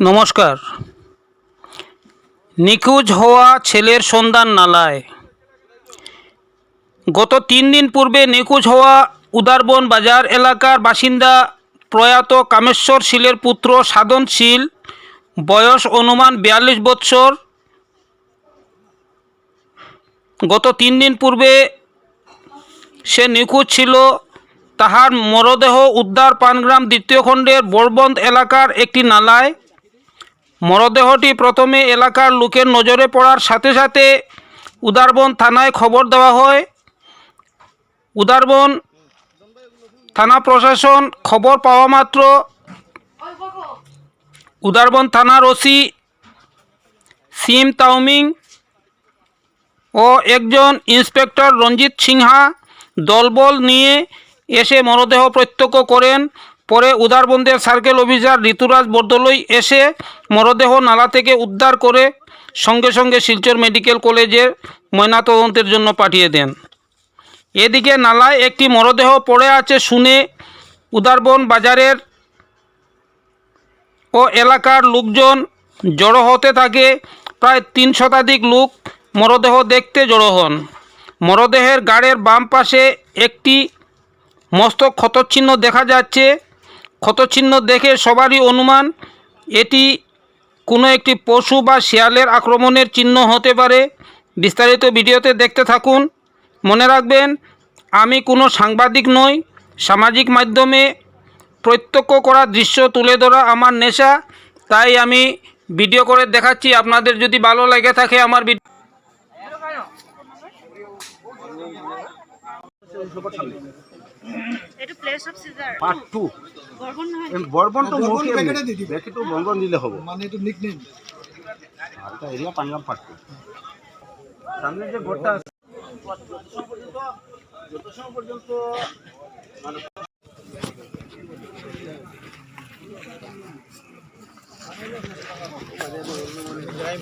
নমস্কার। নিখোঁজ হওয়া ছেলের সন্ধান নালায়। গত তিন দিন পূর্বে নিখোঁজ হওয়া উদারবন বাজার এলাকার বাসিন্দা প্রয়াত কামেশ্বর শীলের পুত্র সাধন শীল, বয়স অনুমান বিয়াল্লিশ বৎসর। গত তিন দিন পূর্বে সে নিখোঁজ ছিল তাহার মরদেহ উদ্ধার পানগ্রাম দ্বিতীয় খণ্ডের বোরবন্দ এলাকার একটি নালায়। মরদেহটি প্রথমে এলাকার লোকের নজরে পড়ার সাথে সাথে উদারবন থানায় খবর দেওয়া হয়। উদারবন থানা প্রশাসন খবর পাওয়া মাত্র উদারবন থানার ওসি সিম তাওমিং ও একজন ইন্সপেক্টর রঞ্জিত সিনহা দলবল নিয়ে এসে মরদেহ প্রত্যক্ষ করেন। পরে উদারবন্দের সার্কেল অফিসার ঋতুরাজ বরদলৈ এসে মরদেহ নালা থেকে উদ্ধার করে সঙ্গে সঙ্গে শিলচর মেডিকেল কলেজে ময়নাতদন্তের জন্য পাঠিয়ে দেন। এদিকে নালায় একটি মরদেহ পড়ে আছে শুনে উদারবন বাজারের ও এলাকার লোকজন জড়ো হতে থাকে। প্রায় তিন শতাধিক লোক মরদেহ দেখতে জড়ো হন। মরদেহের গাড়ের বাম পাশে একটি মস্তক ক্ষতচিহ্ন দেখা যাচ্ছে। ক্ষতচিহ্ন দেখে সবারই অনুমান, এটি কোনো একটি পশু বা শিয়ালের আক্রমণের চিহ্ন হতে পারে। বিস্তারিত ভিডিওতে দেখতে থাকুন। মনে রাখবেন, আমি কোনো সাংবাদিক নই। সামাজিক মাধ্যমে প্রত্যক্ষ করা দৃশ্য তুলে ধরা আমার নেশা, তাই আমি ভিডিও করে দেখাচ্ছি। আপনাদের যদি ভালো লেগে থাকে আমার ভিডিও। পার্ট টু বর্বন তো মুখে ব্যাকে তো বঙ্গন দিলে হবে। মানে এটা নিকনেম আচ্ছা এরিয়া পাঙ্গাম পার্ট টু সামনে যে ঘরটা আছে যত সময় পর্যন্ত মানে টাইম